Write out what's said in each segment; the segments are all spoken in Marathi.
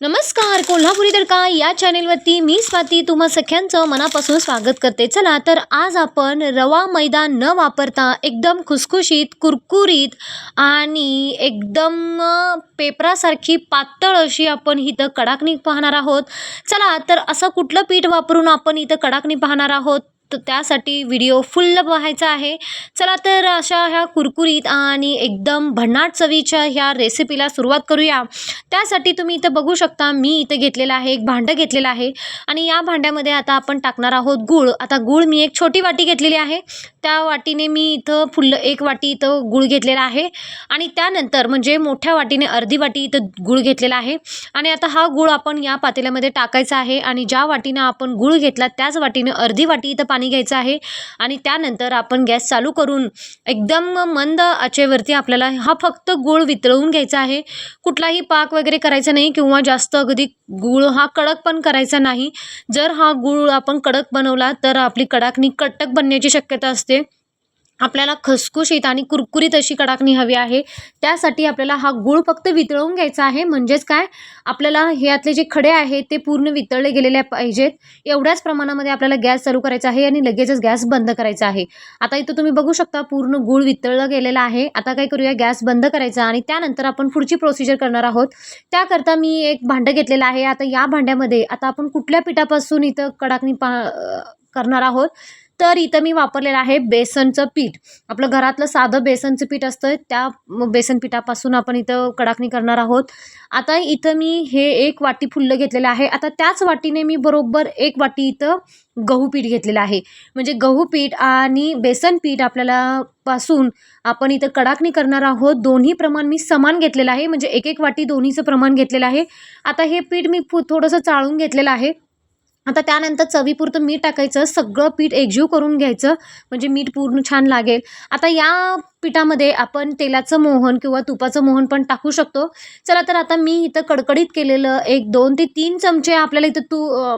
नमस्कार कोल्हापुरी का या चॅनेलवरती मी स्वाती. तुम्हा सख्यांचं मनापासून स्वागत करते. चला तर आज आपण रवा मैदा न वापरता एकदम खुसखुशीत कुरकुरीत आणि एकदम पेपरासारखी पातळ अशी आपण इथं कडाकणी पाहणार आहोत. चला तर असं कुठलं पीठ वापरून आपण इथं कडाकणी पाहणार आहोत? तर त्यासाठी व्हिडिओ फुल्ल पाहायचा आहे. चला तर अशा ह्या कुरकुरीत आणि एकदम भन्नाट चवीच्या ह्या रेसिपीला सुरुवात करूया. त्यासाठी तुम्ही इथं बघू शकता मी इथं घेतलेलं आहे एक भांडं घेतलेलं आहे. आणि या भांड्यामध्ये आता आपण टाकणार आहोत गूळ. आता गूळ मी एक छोटी वाटी घेतलेली आहे. त्या वाटीने मी इथं फुल्ल एक वाटी इथं गूळ घेतलेला आहे. आणि त्यानंतर म्हणजे मोठ्या वाटीने अर्धी वाटी इथं गूळ घेतलेला आहे. आणि आता हा गूळ आपण या पातेल्यामध्ये टाकायचा आहे. आणि ज्या वाटीनं आपण गूळ घेतला त्याच वाटीने अर्धी वाटी इथं पाणी घ्यायचं आहे. आणि त्यानंतर आपण गॅस चालू करून एकदम मंद आचेवरती आपल्याला हा फक्त गूळ वितळवून घ्यायचा आहे. कुठलाही पाक वगैरे करायचा नाही किंवा जास्त अगदी गूळ हा कडक पण करायचा नाही. जर हा गूळ आपण कडक बनवला तर आपली कडाकणी कटक बनण्याची शक्यता असते. आपल्याला खसखुशीत आणि कुरकुरीत अशी कडाकणी हवी आहे. त्यासाठी आपल्याला हा गूळ फक्त वितळवून घ्यायचा आहे. म्हणजेच काय? आपल्याला ह्यातले जे खडे आहेत ते पूर्ण वितळले गेलेले पाहिजेत. एवढ्याच प्रमाणामध्ये आपल्याला गॅस चालू करायचा आहे आणि लगेचच गॅस बंद करायचा आहे. आता इथं तुम्ही बघू शकता पूर्ण गूळ वितळलं गेलेला आहे. आता काय करूया? गॅस बंद करायचा आणि त्यानंतर आपण पुढची प्रोसिजर करणार आहोत. त्याकरता मी एक भांडं घेतलेलं आहे. आता या भांड्यामध्ये आता आपण कुठल्या पिठापासून इथं कडाकणी पा करणार आहोत? तर इथं मी वापरलेलं आहे बेसनचं पीठ. आपलं घरातलं साधं बेसनचं पीठ असतं त्या बेसन पिठापासून आपण इथं कडाकणी करणार आहोत. आता इथं मी हे एक वाटी फुल्लं घेतलेलं आहे. आता त्याच वाटीने मी बरोबर एक वाटी इथं गहू पीठ घेतलेलं आहे. म्हणजे गहू पीठ आणि बेसन पीठ आपल्याला पासून आपण इथं कडाकणी करणार आहोत. दोन्ही प्रमाण मी समान घेतलेलं आहे. म्हणजे एक एक वाटी दोन्हीचं प्रमाण घेतलेलं आहे. आता हे पीठ मी फु थोडंसं चाळून घेतलेलं आहे. आता त्यानंतर चवीपुरतं मीठ टाकायचं सगळं पीठ एकजीव करून घ्यायचं म्हणजे मीठ पूर्ण छान लागेल. आता या पिठामध्ये आपण तेलाचं मोहन किंवा तुपाचं मोहन पण टाकू शकतो. चला तर आता मी इथं कडकडीत केलेलं एक दोन ते तीन चमचे आपल्याला इथं तू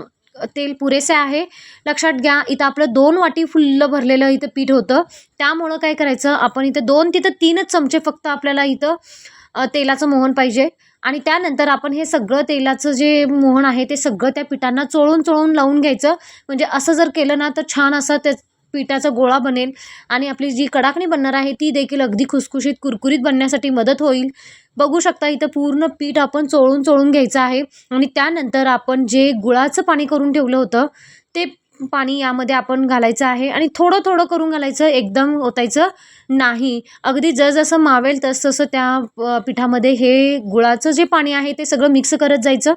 तेल पुरेसे आहे. लक्षात घ्या इथं आपलं दोन वाटी फुल्लं भरलेलं इथं पीठ होतं. त्यामुळं काय करायचं आपण इथं दोन तिथं तीनच चमचे फक्त आपल्याला इथं तेलाचं मोहन पाहिजे. आणि त्यानंतर आपण हे सगळं तेलाचं जे मोहन आहे ते सगळं त्या पिठांना चोळून चोळून लावून घ्यायचं. म्हणजे असं जर केलं ना तर छान असं त्या पिठाचा गोळा बनेल. आणि आपली जी कडाकणी बनणार आहे ती देखील अगदी खुसखुशीत कुरकुरीत बनण्यासाठी मदत होईल. बघू शकता इथं पूर्ण पीठ आपण चोळून चोळून घ्यायचं आहे. आणि त्यानंतर आपण जे गुळाचं पाणी करून ठेवलं होतं ते पाणी यामध्ये आपण घालायचं आहे आणि थोडं थोडं करून घालायचं एकदम ओतायचं नाही. अगदी जसजसं मावेल तसतसं त्या पिठामध्ये हे गुळाचं जे पाणी आहे ते सगळं मिक्स करत जायचं.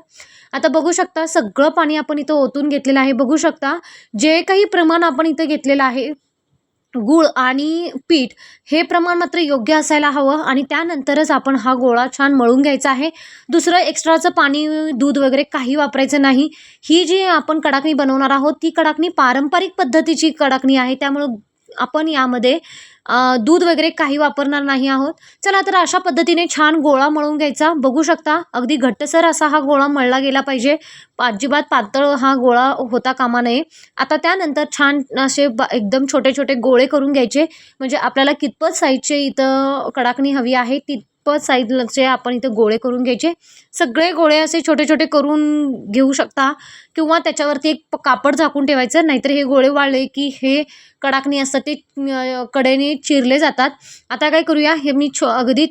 आता बघू शकता सगळं पाणी आपण इथं ओतून घेतलेलं आहे. बघू शकता जे काही प्रमाण आपण इथं घेतलेलं आहे गूळ आणि पीठ हे प्रमाण मात्र योग्य असायला हवं आणि त्यानंतरच आपण हा गोळा छान मळून घ्यायचा आहे. दुसरं एक्स्ट्राचं पाणी दूध वगैरे काही वापरायचं नाही. ही जी आपण कडाकणी बनवणार आहोत ती कडाकणी पारंपरिक पद्धतीची कडाकणी आहे. त्यामुळं आपण यामध्ये दूध वगैरे काही वापरणार नाही आहोत. चला तर अशा पद्धतीने छान गोळा मळून घ्यायचा. बघू शकता अगदी घट्टसर असा हा गोळा मळला गेला पाहिजे. अजिबात पातळ हा गोळा होता कामा नये. आता त्यानंतर छान असे ब एकदम छोटे छोटे गोळे करून घ्यायचे. म्हणजे आपल्याला कितपत साईजचे इथं कडाकणी हवी आहे ती तितपत साईजचे आपण इथे गोळे करून घ्यायचे. सगळे गोळे असे छोटे छोटे करून घेऊ शकता किंवा त्याच्यावरती एक कापड झाकून ठेवायचं नाहीतर हे गोळे वाळले की हे कडाकणी असतात ते कडेने चिरले जातात. आता काय करूया हे मी छो अगदी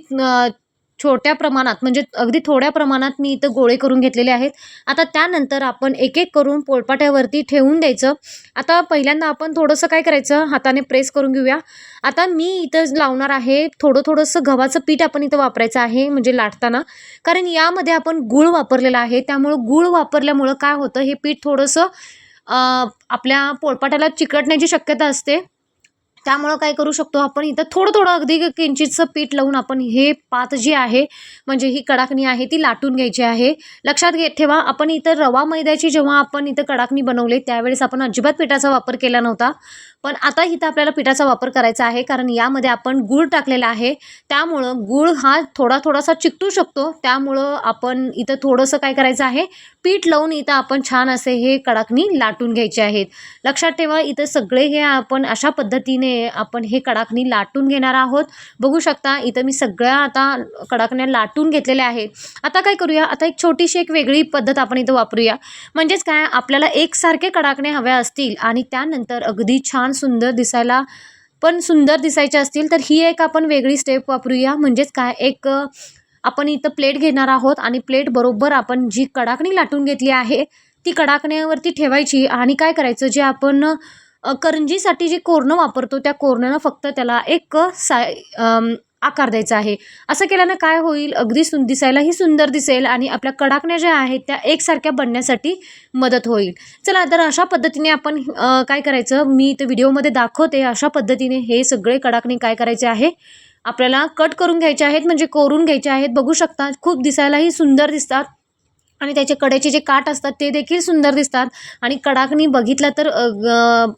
छोट्या प्रमाणात म्हणजे अगदी थोड्या प्रमाणात मी इथं गोळे करून घेतलेले आहेत. आता त्यानंतर आपण एक एक करून पोळपाट्यावरती ठेवून द्यायचं. आता पहिल्यांदा आपण थोडंसं काय करायचं? हाताने प्रेस करून घेऊया. आता मी इथं लावणार आहे थोडं थोडंसं गव्हाचं पीठ आपण इथं वापरायचं आहे म्हणजे लाटताना. कारण यामध्ये आपण गूळ वापरलेला आहे त्यामुळं गूळ वापरल्यामुळं काय होतं? हे पीठ थोडंसं आपल्या पोळपाट्याला चिकटण्याची शक्यता असते. त्यामुळं काय करू शकतो आपण? इथं थोडं थोडं अगदी किंचितचं पीठ लावून आपण हे पात जी आहे म्हणजे ही कडाकणी आहे ती लाटून घ्यायची आहे. लक्षात घे ठेवा आपण इथं रवा मैद्याची जेव्हा आपण इथं कडाकणी बनवले त्यावेळेस आपण अजिबात पिठाचा वापर केला नव्हता. पण आता इथं आपल्याला पिठाचा वापर करायचा आहे कारण यामध्ये आपण गूळ टाकलेला आहे. त्यामुळं गूळ हा थोडा थोडासा चिकटू शकतो. त्यामुळं आपण इथं थोडंसं काय करायचं आहे पीठ लावून इथं आपण छान असे हे कडाकणी लाटून घ्यायचे आहेत. लक्षात ठेवा इथं सगळे हे आपण अशा पद्धतीने पद्धतीने आपण हे कडाकणी लाटून घेणार आहोत. बघू शकता इथं मी सगळ्या आता कडाकण्या लाटून घेतलेल्या आहेत. आता काय करूया? आता एक छोटीशी एक वेगळी पद्धत आपण इथं वापरूया. म्हणजेच काय? आपल्याला एकसारखे कडाकणे हव्या असतील आणि त्यानंतर अगदी छान सुंदर दिसायला पण सुंदर दिसायचे असतील तर ही एक आपण वेगळी स्टेप वापरूया. म्हणजेच काय? एक आपण इथं प्लेट घेणार आहोत आणि प्लेट बरोबर आपण जी कडाकणी लाटून घेतली आहे ती कडाकण्यावरती ठेवायची आणि काय करायचं? जे आपण करंजीसाठी जे कोरणं वापरतो त्या कोरण्यानं फक्त त्याला एक साय आकार द्यायचा आहे. असं केल्यानं काय होईल? अगदी सुं दिसायलाही सुंदर दिसेल आणि आपल्या कडाकण्या ज्या आहेत त्या एकसारख्या बनण्यासाठी मदत होईल. चला तर अशा पद्धतीने आपण काय करायचं? मी इथं व्हिडिओमध्ये दाखवते अशा पद्धतीने हे सगळे कडाकणे काय करायचे आहे. आपल्याला कट करून घ्यायचे आहेत म्हणजे कोरून घ्यायचे आहेत. बघू शकता खूप दिसायलाही सुंदर दिसतात. आणि त्याचे कड्याचे जे काठ असतात ते देखील सुंदर दिसतात. आणि कडाकणी बघितलं तर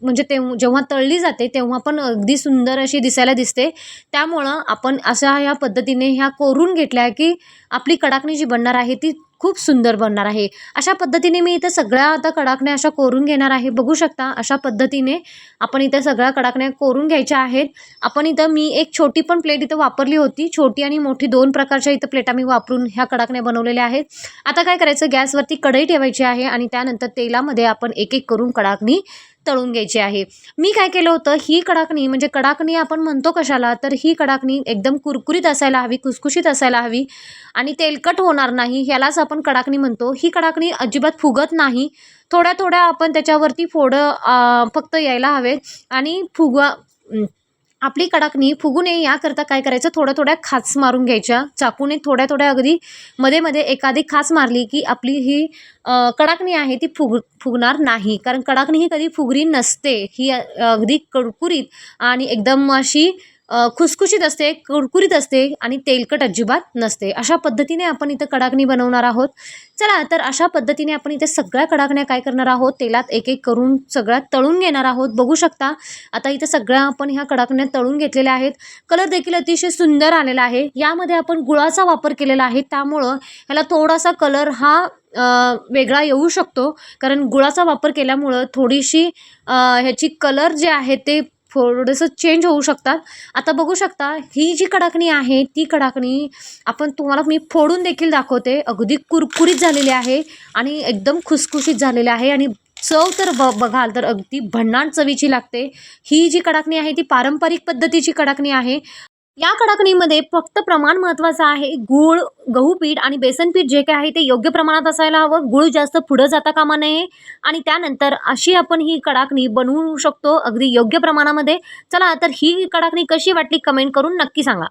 म्हणजे ते जेव्हा तळली जाते तेव्हा पण अगदी सुंदर अशी दिसायला दिसते. त्यामुळं आपण अशा ह्या पद्धतीने ह्या कोरून घेतल्या की आपली कडाकणी जी बनणार आहे ती खूप सुंदर बनणार आहे. अशा पद्धतीने मी इथं सगळ्या आता कडाकण्या अशा कोरून घेणार आहे. बघू शकता अशा पद्धतीने आपण इथं सगळ्या कडाकण्या कोरून घ्यायच्या आहेत. आपण इथं मी एक छोटी पण प्लेट इथं वापरली होती. छोटी आणि मोठी दोन प्रकारच्या इथं प्लेटा मी वापरून ह्या कडाकण्या बनवलेल्या आहेत. आता काय करायचं? गॅसवरती कढई ठेवायची आहे आणि त्यानंतर तेलामध्ये आपण एक एक करून कडाकणी तळून घ्यायची आहे. मी काय केलं होतं ही कडाकणी म्हणजे कडाकणी आपण म्हणतो कशाला तर ही कडाकणी एकदम कुरकुरीत असायला हवी खुसखुशीत असायला हवी आणि तेलकट होणार नाही ह्यालाच आपण कडाकणी म्हणतो. ही कडाकणी अजिबात फुगत नाही. थोड्या थोड्या आपण त्याच्यावरती फोडं फक्त यायला हवेत आणि फुगवा आपली कडाकणी फुगू नये याकरता काय करायचं? थोड्या थोड्या खाच मारून घ्यायच्या. चाकूने थोड्या थोड्या अगदी मध्ये मध्ये एखादी खाच मारली की आपली ही कडाकणी आहे ती फुग फुगणार नाही. कारण कडाकणी ही कधी फुगरी नसते. ही अगदी कडकुरीत आणि एकदम अशी खुसखुशीत असते कुरकुरीत असते आणि तेलकट अजिबात नसते. अशा पद्धतीने आपण इथं कडाकणी बनवणार आहोत. चला तर अशा पद्धतीने आपण इथे सगळ्या कडाकण्या काय करणार आहोत तेलात एक एक करून सगळ्यात तळून घेणार आहोत. बघू शकता आता इथं सगळ्या आपण ह्या कडाकण्या तळून घेतलेल्या आहेत. कलर देखील अतिशय सुंदर आलेला आहे. यामध्ये आपण गुळाचा वापर केलेला आहे. त्यामुळं ह्याला थोडासा कलर हा वेगळा येऊ शकतो. कारण गुळाचा वापर केल्यामुळं थोडीशी ह्याची कलर जे आहे ते थोडंसं चेंज होऊ शकतात. आता बघू शकता ही जी कडाकणी आहे ती कडाकणी आपण तुम्हाला मी फोडून देखील दाखवते. अगदी कुरकुरीत झालेली आहे आणि एकदम खुसखुशीत झालेली आहे आणि चव तर ब बघाल तर अगदी भन्नाट चवीची लागते. ही जी कडाकणी आहे ती पारंपरिक पद्धतीची कडाकणी आहे. या कडाकणीमध्ये फक्त प्रमाण महत्त्वाचं आहे. गूळ गहू पीठ आणि बेसन पीठ जे काय आहे ते योग्य प्रमाणात असायला हवं. गूळ जास्त पुढं जाता कामा नये. आणि त्यानंतर अशी आपण ही कडाकणी बनवू शकतो अगदी योग्य प्रमाणामध्ये. चला तर ही कडाकणी कशी वाटली कमेंट करून नक्की सांगा.